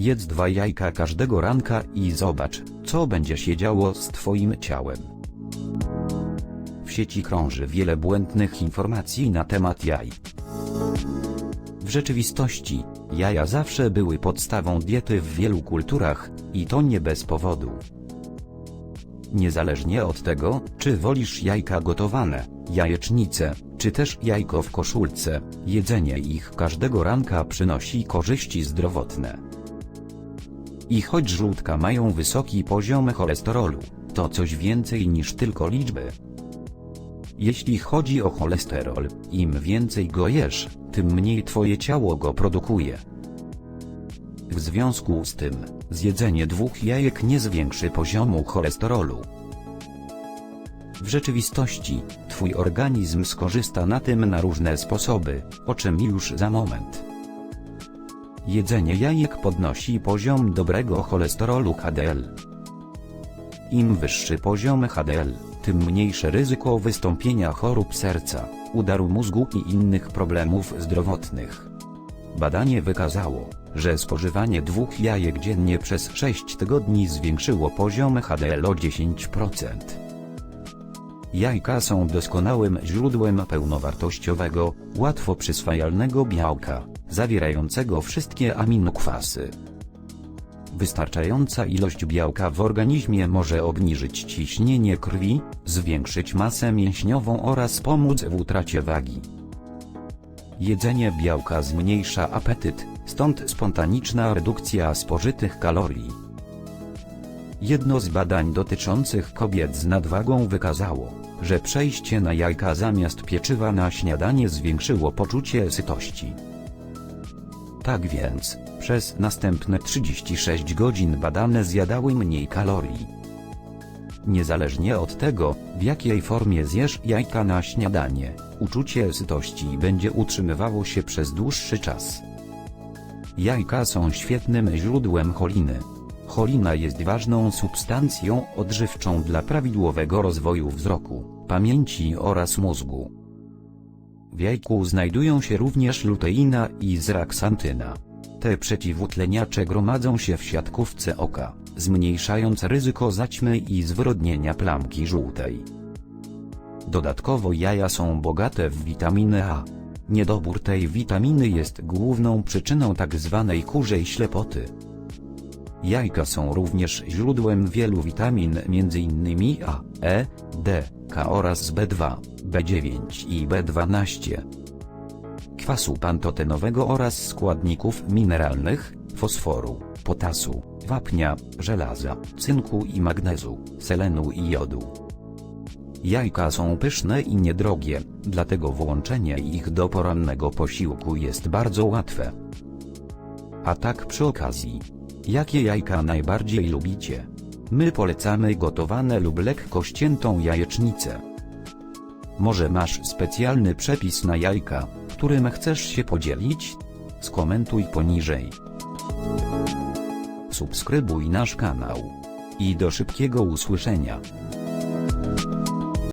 Jedz dwa jajka każdego ranka i zobacz, co będzie się działo z twoim ciałem. W sieci krąży wiele błędnych informacji na temat jaj. W rzeczywistości, jaja zawsze były podstawą diety w wielu kulturach, i to nie bez powodu. Niezależnie od tego, czy wolisz jajka gotowane, jajecznicę, czy też jajko w koszulce, jedzenie ich każdego ranka przynosi korzyści zdrowotne. I choć żółtka mają wysoki poziom cholesterolu, to coś więcej niż tylko liczby. Jeśli chodzi o cholesterol, im więcej go jesz, tym mniej twoje ciało go produkuje. W związku z tym, zjedzenie dwóch jajek nie zwiększy poziomu cholesterolu. W rzeczywistości, twój organizm skorzysta na tym na różne sposoby, o czym już za moment. Jedzenie jajek podnosi poziom dobrego cholesterolu HDL. Im wyższy poziom HDL, tym mniejsze ryzyko wystąpienia chorób serca, udaru mózgu i innych problemów zdrowotnych. Badanie wykazało, że spożywanie dwóch jajek dziennie przez 6 tygodni zwiększyło poziom HDL o 10%. Jajka są doskonałym źródłem pełnowartościowego, łatwo przyswajalnego białka, zawierającego wszystkie aminokwasy. Wystarczająca ilość białka w organizmie może obniżyć ciśnienie krwi, zwiększyć masę mięśniową oraz pomóc w utracie wagi. Jedzenie białka zmniejsza apetyt, stąd spontaniczna redukcja spożytych kalorii. Jedno z badań dotyczących kobiet z nadwagą wykazało, że przejście na jajka zamiast pieczywa na śniadanie zwiększyło poczucie sytości. Tak więc, przez następne 36 godzin badane zjadały mniej kalorii. Niezależnie od tego, w jakiej formie zjesz jajka na śniadanie, uczucie sytości będzie utrzymywało się przez dłuższy czas. Jajka są świetnym źródłem choliny. Cholina jest ważną substancją odżywczą dla prawidłowego rozwoju wzroku, pamięci oraz mózgu. W jajku znajdują się również luteina i zraksantyna. Te przeciwutleniacze gromadzą się w siatkówce oka, zmniejszając ryzyko zaćmy i zwyrodnienia plamki żółtej. Dodatkowo jaja są bogate w witaminę A. Niedobór tej witaminy jest główną przyczyną tzw. kurzej ślepoty. Jajka są również źródłem wielu witamin m.in. A, E, D, K oraz B2, B9 i B12, kwasu pantotenowego oraz składników mineralnych, fosforu, potasu, wapnia, żelaza, cynku i magnezu, selenu i jodu. Jajka są pyszne i niedrogie, dlatego włączenie ich do porannego posiłku jest bardzo łatwe. A tak przy okazji, jakie jajka najbardziej lubicie? My polecamy gotowane lub lekko ściętą jajecznicę. Może masz specjalny przepis na jajka, którym chcesz się podzielić? Skomentuj poniżej. Subskrybuj nasz kanał. I do szybkiego usłyszenia.